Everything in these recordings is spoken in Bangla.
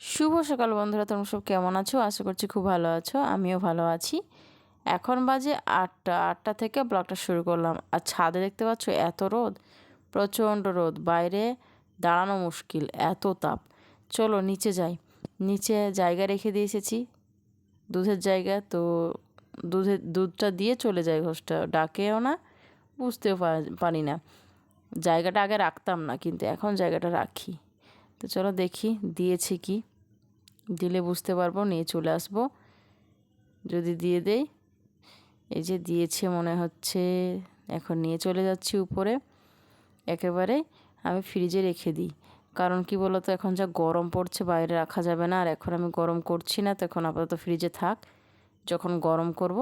শুভ সকাল বন্ধুরা, তোমরা সব কেমন আছো? আশা করছি খুব ভালো আছো, আমিও ভালো আছি। এখন বাজে আটটা আটটা থেকে ব্লগটা শুরু করলাম। আর ছাদে দেখতে পাচ্ছ এত রোদ, প্রচণ্ড রোদ। বাইরে দাঁড়ানো মুশকিল, এত তাপ। চলো নিচে যাই। নিচে জায়গা রেখে দিয়ে এসেছি। দুধের জায়গা, তো দুধের দুধটা দিয়ে চলে যায় ঘোষটা। ডাকেও না, বুঝতেও পারি না। জায়গাটা আগে রাখতাম না, কিন্তু এখন জায়গাটা রাখি। তো চলো দেখি, দিয়েছে কি? দিলে বুঝতে পারব, নিয়ে চলে আসব। যদি দিয়ে দেই, এই যে দিয়েছে মনে হচ্ছে, এখন নিয়ে চলে যাচ্ছি উপরে। একেবারে আমি ফ্রিজে রেখে দিই। কারণ কি বলতো, এখন যা গরম পড়ছে, বাইরে রাখা যাবে না। আর এখন আমি গরম করছি না, তখন আপাতত ফ্রিজে থাক। যখন গরম করব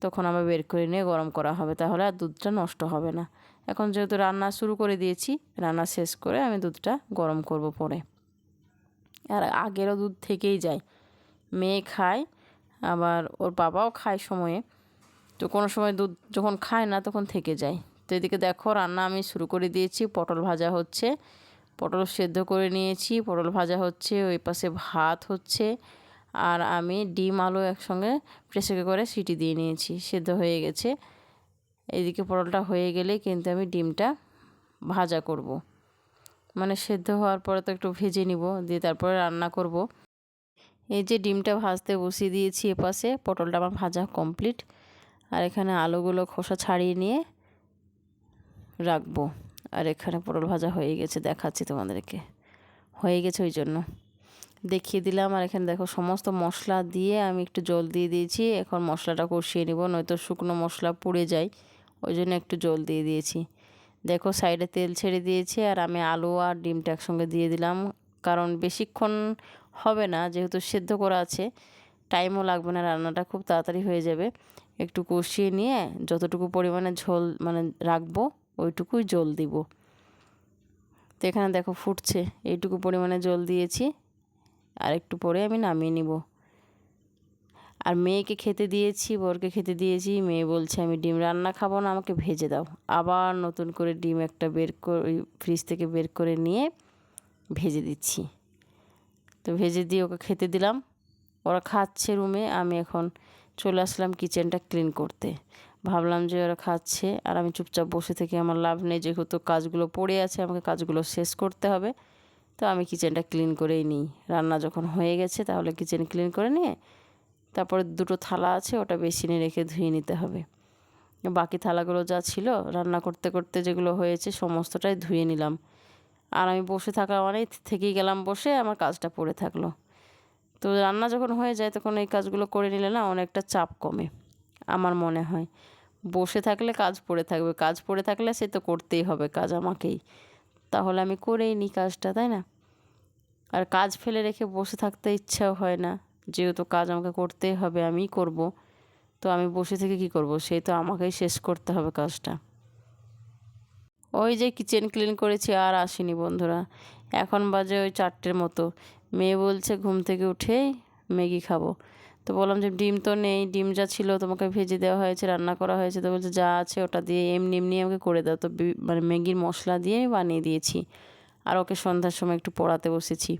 তখন আবার বের করে নিয়ে গরম করা হবে, তাহলে আর দুধটা নষ্ট হবে না। এখন যেহেতু রান্না শুরু করে দিয়েছি, রান্না শেষ করে আমি দুধটা গরম করব পরে। আর আগেরও দুধ থেকেই যায়। মেয়ে খায়, আবার ওর বাবাও খায় সময়ে। তো কোনো সময় দুধ যখন খায় না, তখন থেকে যায়। তো এদিকে দেখো রান্না আমি শুরু করে দিয়েছি, পটল ভাজা হচ্ছে। পটল সেদ্ধ করে নিয়েছি, পটল ভাজা হচ্ছে, ওই পাশে ভাত হচ্ছে। আর আমি ডিম, আলু একসঙ্গে প্রেসারে করে সিটি দিয়ে নিয়েছি, সেদ্ধ হয়ে গেছে। এইদিকে পটলটা হয়ে গেলে কিন্তু আমি ডিমটা ভাজা করব। মানে সেদ্ধ হওয়ার পরে তো একটু ভেজে নিব, দিয়ে তারপরে রান্না করব। এই যে ডিমটা ভাজতে বসিয়ে দিয়েছি এপাশে, পটলটা আমার ভাজা কমপ্লিট। আর এখানে আলুগুলো খোসা ছাড়িয়ে নিয়ে রাখব। আর এখানে পটল ভাজা হয়ে গেছে, দেখাচ্ছি তোমাদেরকে। হয়ে গেছে ওই জন্য। দেখিয়ে দিলাম। আর এখানে দেখো সমস্ত মশলা দিয়ে আমি একটু জল দিয়ে দিয়েছি। এখন মশলাটা কষিয়ে নিব, নয়তো শুকনো মশলা পুড়ে যায়। ওই জন্য একটু জল দিয়ে দিয়েছি। দেখো সাইডে তেল ছেড়ে দিয়েছি আর আমি আলু আর ডিমটা একসঙ্গে দিয়ে দিলাম। কারণ বেশিক্ষণ হবে না, যেহেতু সেদ্ধ করা আছে, টাইমও লাগবে না, রান্নাটা খুব তাড়াতাড়ি হয়ে যাবে। একটু কষিয়ে নিয়ে যতটুকু পরিমাণে ঝোল মানে রাখব, ওইটুকুই জল দিব। তো এখানে দেখো ফুটছে, এইটুকু পরিমাণে জল দিয়েছি। আর একটু পরে আমি নামিয়ে নিব। আর মেয়েকে খেতে দিয়েছি, বরকে খেতে দিয়েছি। মেয়ে বলছে, আমি ডিম রান্না খাব না, আমাকে ভেজে দাও। আবার নতুন করে ডিম একটা বের করে ওই ফ্রিজ থেকে বের করে নিয়ে ভেজে দিচ্ছি। তো ভেজে দিয়ে ওকে খেতে দিলাম। ওরা খাচ্ছে রুমে, আমি এখন চলে আসলাম কিচেনটা ক্লিন করতে। ভাবলাম যে ওরা খাচ্ছে, আর আমি চুপচাপ বসে থেকে আমার লাভ নেই, যেহেতু কাজগুলো পড়ে আছে, আমাকে কাজগুলো শেষ করতে হবে। তো আমি কিচেনটা ক্লিন করেই নিই। রান্না যখন হয়ে গেছে, তাহলে কিচেন ক্লিন করে নিয়ে তারপরে দুটো থালা আছে, ওটা বেসিনে রেখে ধুয়ে নিতে হবে। বাকি থালাগুলো যা ছিল, রান্না করতে করতে যেগুলো হয়েছে, সমস্তটাই ধুয়ে নিলাম। আর আমি বসে থাকা মানে থেকেই গেলাম বসে, আমার কাজটা পড়ে থাকল। তো রান্না যখন হয়ে যায়, তখন এই কাজগুলো করে নিলে না অনেকটা চাপ কমে, আমার মনে হয়। বসে থাকলে কাজ পড়ে থাকবে, কাজ পড়ে থাকলে সে তো করতেই হবে, কাজ আমাকেই। তাহলে আমি করেই নিই কাজটা, তাই না? আর কাজ ফেলে রেখে বসে থাকতে ইচ্ছাও হয় না। যেহেতু কাজ আমাকে করতেই হবে, আমিই করব। তো আমি বসে থেকে কি করব? সেই তো আমাকেই শেষ করতে হবে কাজটা। ওই যে কিচেন ক্লিন করেছি, আর আসিনি বন্ধুরা। এখন বাজে ওই চারটের মতো। মেয়ে বলছে, ঘুম থেকে উঠেই ম্যাগি খাব। তো বললাম যে ডিম তো নেই, ডিম যা ছিল তোমাকে ভেজে দেওয়া হয়েছে, রান্না করা হয়েছে, তো বলছে যা আছে ওটা দিয়ে এমনি এমনি আমাকে করে দাও। তো মানে ম্যাগির মশলা দিয়ে বানিয়ে দিয়েছি। আর ওকে সন্ধ্যার সময় একটু পড়াতে বসেছি।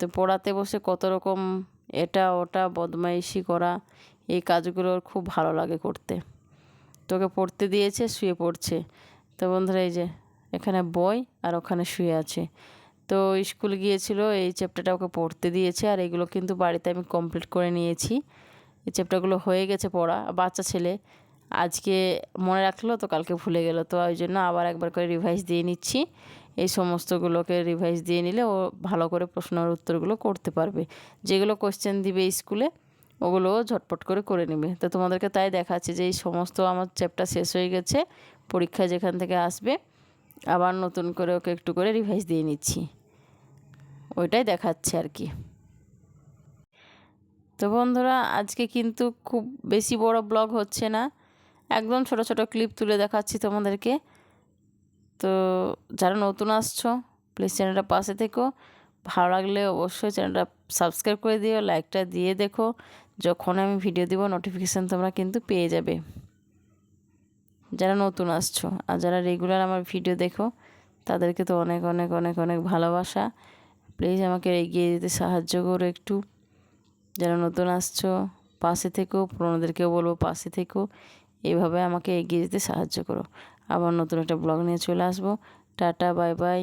তো পড়াতে বসে কত রকম এটা ওটা বদমাইশি করা, এই কাজগুলো ওর খুব ভালো লাগে করতে। তোকে পড়তে দিয়েছে, শুয়ে পড়ছে। তো বন্ধুরা এই যে এখানে বই আর ওখানে শুয়ে আছে। তো স্কুল গিয়েছিল, এই চ্যাপ্টারটা ওকে পড়তে দিয়েছে আর এগুলো কিন্তু বাড়িতে আমি কমপ্লিট করে নিয়েছি। এই চ্যাপ্টারগুলো হয়ে গেছে পড়া, বাচ্চা ছেলে। আজকে মনে রাখল তো কালকে ভুলে গেল, তো ওই জন্য আবার একবার করে রিভাইজ দিয়ে নিচ্ছি। এই সমস্তগুলোকে রিভাইজ দিয়ে নিলে ও ভালো করে প্রশ্নের উত্তরগুলো করতে পারবে। যেগুলো কোশ্চেন দিবে স্কুলে ওগুলো ঝটপট করে করে নেবে। তো তোমাদেরকে তাই দেখাচ্ছে যে এই সমস্ত আমার চ্যাপ্টার শেষ হয়ে গেছে, পরীক্ষা যেখান থেকে আসবে আবার নতুন করে ওকে একটু করে রিভাইজ দিয়ে নিচ্ছি। ওইটাই দেখাচ্ছে আর কি। তো বন্ধুরা, আজকে কিন্তু খুব বেশি বড় ব্লগ হচ্ছে না। একদম ছোট ছোট ক্লিপ তুলে দেখাচ্ছি তোমাদেরকে। তো যারা নতুন আসছো প্লিজ চ্যানেলটা পাশে থেকো। ভালো লাগলে অবশ্যই চ্যানেলটা সাবস্ক্রাইব করে দিও লাইকটা দিয়ে দেখো। যখন আমি ভিডিও দিব নোটিফিকেশান তোমরা কিন্তু পেয়ে যাবে। যারা নতুন আসছো আর যারা রেগুলার আমার ভিডিও দেখো, তাদেরকে তো অনেক অনেক অনেক অনেক ভালোবাসা। প্লিজ আমাকে এগিয়ে যেতে সাহায্য করো একটু। যারা নতুন আসছো, পাশে থেকেও পুরোনোদেরকেও বলব পাশে থেকেও এভাবে আমাকে এগিয়ে যেতে সাহায্য করো। আবার নতুন একটা ব্লগ নিয়ে চলে আসব। Tata bye bye